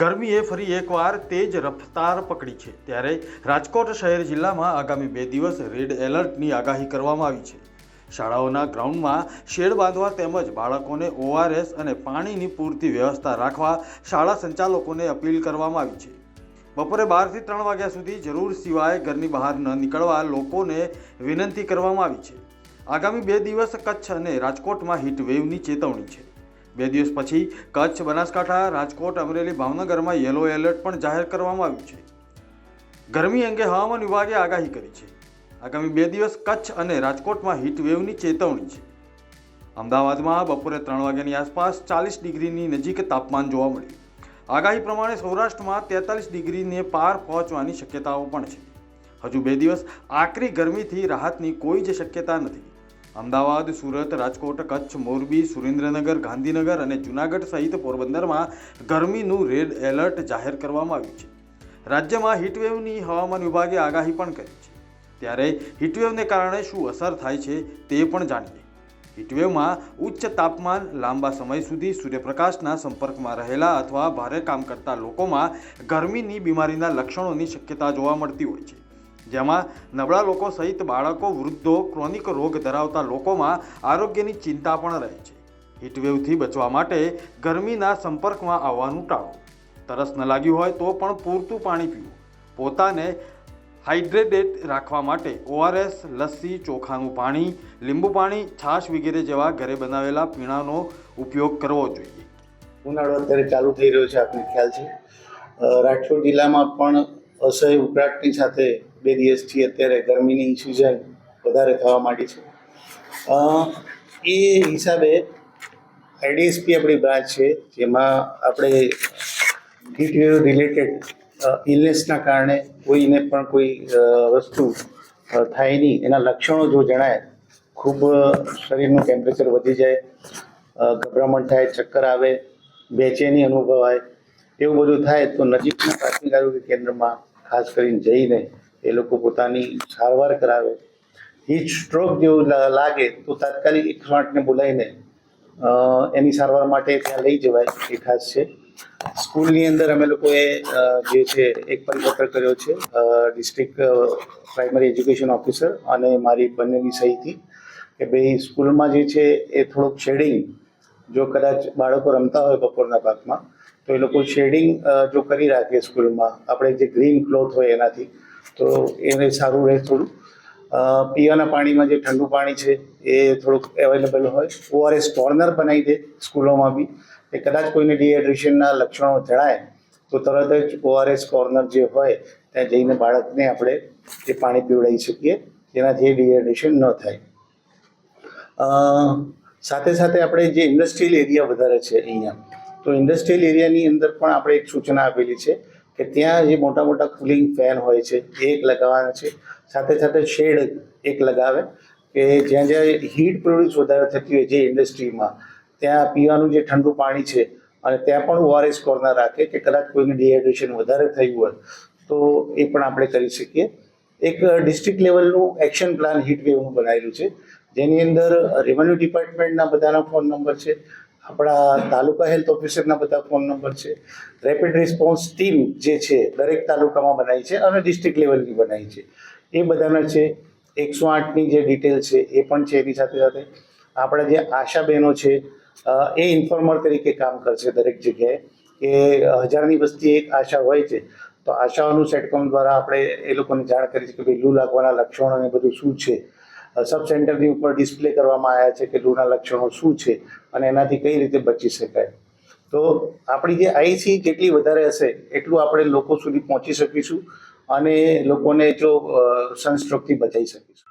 ગરમીએ ફરી એકવાર તેજ રફતાર પકડી છે. ત્યારે રાજકોટ શહેર જિલ્લામાં આગામી બે દિવસ રેડ એલર્ટની આગાહી કરવામાં આવી છે. શાળાઓના ગ્રાઉન્ડમાં શેડ બાંધવા તેમજ બાળકોને ઓઆરએસ અને પાણીની પૂરતી વ્યવસ્થા રાખવા શાળા સંચાલકોને અપીલ કરવામાં આવી છે. બપોરે બારથી ત્રણ વાગ્યા સુધી જરૂર સિવાય ઘરની બહાર ન નીકળવા લોકોને વિનંતી કરવામાં આવી છે. આગામી બે દિવસ કચ્છ અને રાજકોટમાં હીટ વેવની ચેતવણી છે. બે દિવસ પછી કચ્છ, બનાસકાંઠા, રાજકોટ, અમરેલી, ભાવનગરમાં યલો એલર્ટ પણ જાહેર કરવામાં આવ્યું છે. ગરમી અંગે હવામાન વિભાગે આગાહી કરી છે. આગામી બે દિવસ કચ્છ અને રાજકોટમાં હીટવેવની ચેતવણી છે. અમદાવાદમાં બપોરે ત્રણ વાગ્યાની આસપાસ ચાલીસ ડિગ્રીની નજીક તાપમાન જોવા મળ્યું. આગાહી પ્રમાણે સૌરાષ્ટ્રમાં તેતાલીસ ડિગ્રીને પાર પહોંચવાની શક્યતાઓ પણ છે. હજુ બે દિવસ આકરી ગરમીથી રાહતની કોઈ જ શક્યતા નથી. અમદાવાદ, સુરત, રાજકોટ, કચ્છ, મોરબી, સુરેન્દ્રનગર, ગાંધીનગર અને જૂનાગઢ સહિત પોરબંદરમાં ગરમીનું રેડ એલર્ટ જાહેર કરવામાં આવ્યું છે. રાજ્યમાં હીટવેવની હવામાન વિભાગે આગાહી પણ કરી છે. ત્યારે હીટવેવને કારણે શું અસર થાય છે તે પણ જાણીએ. હીટવેવમાં ઉચ્ચ તાપમાન લાંબા સમય સુધી સૂર્યપ્રકાશના સંપર્કમાં રહેલા અથવા ભારે કામ કરતા લોકોમાં ગરમીની બીમારીના લક્ષણોની શક્યતા જોવા મળતી હોય છે. જેમાં નબળા લોકો સહિત બાળકો, વૃદ્ધો, ક્રોનિક રોગ ધરાવતા લોકોમાં આરોગ્યની ચિંતા પણ રહે છે. હીટવેવથી બચવા માટે ગરમીના સંપર્કમાં આવવાનું ટાળો. તરસ ન લાગ્યું હોય તો પણ પૂરતું પાણી પીવું. પોતાને હાઇડ્રેટેડ રાખવા માટે ઓઆરએસ, લસ્સી, ચોખાનું પાણી, લીંબુ પાણી, છાશ વગેરે જેવા ઘરે બનાવેલા પીણાનો ઉપયોગ કરવો જોઈએ. ઉનાળો અત્યારે ચાલુ થઈ રહ્યો છે, આપને ખ્યાલ છે. રાજકોટ જિલ્લામાં પણ અસહ્ય ઉકળાટની સાથે બે દિવસથી અત્યારે ગરમીની સિઝન વધારે થવા માંડી છે. એ હિસાબે આઈડીએસપી આપણી બ્રાન્ચ છે, જેમાં આપણે હીટ રિલેટેડ ઇલનેસના કારણે કોઈને પણ કોઈ વસ્તુ થાય નહીં. એના લક્ષણો જો જણાય, ખૂબ શરીરનું ટેમ્પરેચર વધી જાય ગભરામણ થાય, ચક્કર આવે, બેચેની અનુભવાય, એવું બધું થાય તો નજીકના પ્રાથમિક આરોગ્ય કેન્દ્રમાં ખાસ કરીને જઈને એ લોકો પોતાની સારવાર કરાવે. હીટ સ્ટ્રોક જેવું લાગે તો તાત્કાલિક એકસો આઠને બોલાવીને એની સારવાર માટે ત્યાં લઈ જવાય એ ખાસ છે. સ્કૂલની અંદર અમે લોકોએ જે છે એક પરિપત્ર કર્યો છે ડિસ્ટ્રિક્ટ પ્રાઇમરી એજ્યુકેશન ઓફિસર અને મારી બંનેની સહીથી કે ભાઈ સ્કૂલમાં જે છે એ થોડુંક શેડિંગ જો કદાચ બાળકો રમતા હોય બપોરના ભાગમાં તો એ લોકો શેડિંગ જો કરી રાખે સ્કૂલમાં. આપણે જે ગ્રીન ક્લોથ હોય એનાથી તો એને સારું રહે થોડું. પીવાના પાણીમાં જે ઠંડુ પાણી છે એ થોડુંક અવેલેબલ હોય. ઓઆરએસ કોર્નર બનાવી દે સ્કૂલોમાં બી. એ કદાચ કોઈને ડિહાઇડ્રેશનના લક્ષણો જણાય, તો તરત જ ઓઆરએસ કોર્નર જે હોય, ત્યાં જઈને બાળકને આપણે એ પાણી પીવડાવી શકીએ જેનાથી ડિહાઇડ્રેશન ન થાય. સાથે સાથે આપણે જે ઇન્ડસ્ટ્રીયલ એરિયા વધારે છે અહીંયા, તો ઇન્ડસ્ટ્રીયલ એરિયાની અંદર પણ આપણે એક સૂચના આપેલી છે. કે ત્યાં જે મોટા મોટા કુલિંગ ફેન હોય છે એ એક લગાવવાના છે. સાથે સાથે શેડ એક લગાવે કે જ્યાં જ્યાં હીટ પ્રોડ્યુસ વધારે થતી હોય જે ઇન્ડસ્ટ્રીમાં ત્યાં પીવાનું જે ઠંડુ પાણી છે અને ત્યાં પણ ઓઆરએસ કોર્નર રાખે કે કદાચ કોઈને ડિહાઇડ્રેશન વધારે થયું હોય, તો એ પણ આપણે કરી શકીએ. એક ડિસ્ટ્રિક્ટ લેવલનું એક્શન પ્લાન હીટ વેવનું બનાવેલું છે. જેની અંદર રેવન્યુ ડિપાર્ટમેન્ટના બધાના ફોન નંબર છે આપણા તાલુકા હેલ્થ ઓફિસરના બધા ફોન નંબર છે. રેપિડ રિસ્પોન્સ ટીમ જે છે, દરેક તાલુકામાં બનાવી છે અને ડિસ્ટ્રિક્ટ લેવલની બનાવી છે. એ બધાના છે, એકસો આઠની જે ડિટેલ છે, એ પણ છે એની સાથે સાથે. આપણા જે આશા બહેનો છે એ ઇન્ફોર્મર તરીકે કામ કરશે દરેક જગ્યાએ કે હજારની વસ્તી એક આશા હોય છે. તો આશાઓનું સેટકોમ દ્વારા આપણે એ લોકોને જાણ કરી છે કે ભાઈ લૂ લાગવાના લક્ષણો અને બધું શું છે? સબ સેન્ટરની ઉપર ડિસ્પ્લે કરવામાં આવ્યા છે કે લૂના લક્ષણો શું છે અને એનાથી કઈ રીતે બચી શકાય. તો આપણી જે આઈસી જેટલી વધારે હશે, એટલું આપણે લોકો સુધી પહોંચી શકીશું અને લોકોને જો સનસ્ટ્રોકથી બચાવી શકીશું.